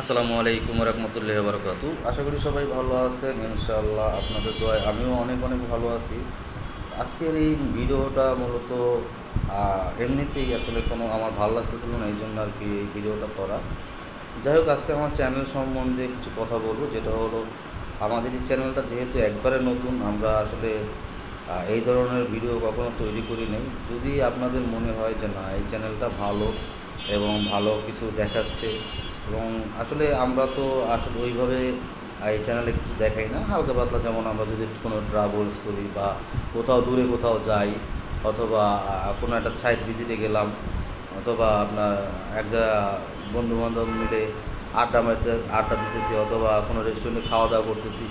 আসসালামু আলাইকুম রহমতুল্লাহ বরকাত আশা করি সবাই ভালো আছেন ইনশাল্লাহ আপনাদের দোয়ায় আমিও অনেক অনেক ভালো আছি। আজকের এই ভিডিওটা মূলত এমনিতেই আসলে কোনো আমার ভালো লাগতেছিল না, এই জন্য আর কি এই ভিডিওটা করা। যাই হোক, আজকে আমার চ্যানেল সম্বন্ধে কিছু কথা বলব, যেটা হলো, আমাদের এই চ্যানেলটা যেহেতু একবারে নতুন, আমরা আসলে এই ধরনের ভিডিও কখনো তৈরি করি নাই। যদি আপনাদের মনে হয় যে না, এই চ্যানেলটা ভালো এবং ভালো কিছু দেখাচ্ছে। এবং আসলে আমরা তো আসলে ওইভাবে এই চ্যানেলে কিছু দেখাই না। হালকা পাতলা যেমন আমরা যদি কোনো ট্রাভেলস করি বা কোথাও দূরে কোথাও যাই অথবা কোনো একটা সাইট ভিজিটে গেলাম অথবা আপনার এক জায়গা বন্ধু বান্ধব মিলে আড্ডা মারতে, আড্ডা দিতেছি অথবা কোনো রেস্টুরেন্টে খাওয়া দাওয়া করতেছি।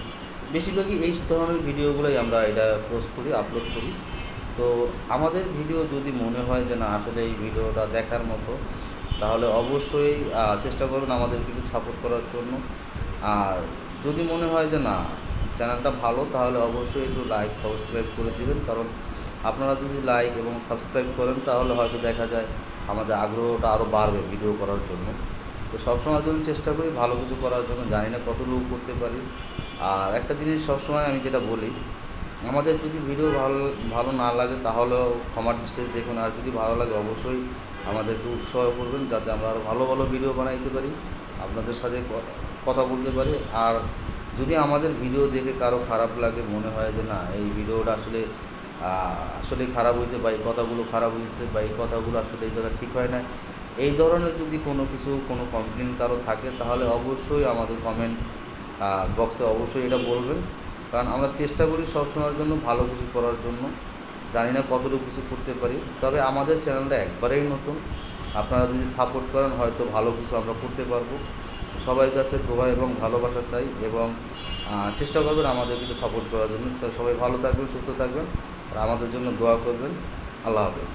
বেশিরভাগই এই ধরনের ভিডিওগুলোই আমরা এটা পোস্ট করি আপলোড করি। তো আমাদের ভিডিও যদি মনে হয় যে না, আসলে এই ভিডিওটা দেখার মতো, তাহলে অবশ্যই চেষ্টা করুন আমাদের কিছু সাপোর্ট করার জন্য। আর যদি মনে হয় যে না চ্যানেলটা ভালো, তাহলে অবশ্যই একটু লাইক সাবস্ক্রাইব করে দেবেন। কারণ আপনারা যদি লাইক এবং সাবস্ক্রাইব করেন, তাহলে হয়তো দেখা যায় আমাদের আগ্রহটা আরও বাড়বে ভিডিও করার জন্য। তো সবসময় যদি চেষ্টা করি, ভালো কিছু করার জন্য। জানি না কতটুকু করতে পারি। আর একটা জিনিস সবসময় আমি যেটা বলি আমাদের যদি ভিডিও ভালো ভালো না লাগে, তাহলেও ক্ষমার দৃষ্টিতে দেখুন। আর যদি ভালো লাগে, অবশ্যই আমাদেরকে উৎসাহ করবেন, যাতে আমরা আরও ভালো ভালো ভিডিও বানাইতে পারি, আপনাদের সাথে কথা বলতে পারি। আর যদি আমাদের ভিডিও দেখে কারও খারাপ লাগে, মনে হয় যে না, এই ভিডিওটা আসলে আসলে খারাপ হয়েছে বা এই কথাগুলো খারাপ হয়েছে বা এই কথাগুলো আসলে এই জায়গায় ঠিক হয় না এই ধরনের যদি কোনো কিছু, কোনো কমপ্লেন কারও থাকে, তাহলে অবশ্যই আমাদের কমেন্ট বক্সে অবশ্যই এটা বলবেন। কারণ আমরা চেষ্টা করি সবসময়ের জন্য ভালো কিছু করার জন্য। জানি না কতটুকু কিছু করতে পারি। তবে আমাদের চ্যানেলটা একবারেই নতুন। আপনারা যদি সাপোর্ট করেন, হয়তো ভালো কিছু আমরা করতে পারব। সবার কাছে দোয়া এবং ভালোবাসা চাই এবং চেষ্টা করবেন আমাদের কিছু সাপোর্ট করার জন্য। সবাই ভালো থাকবেন, সুস্থ থাকবেন। আর আমাদের জন্য দোয়া করবেন। আল্লাহ হাফেজ।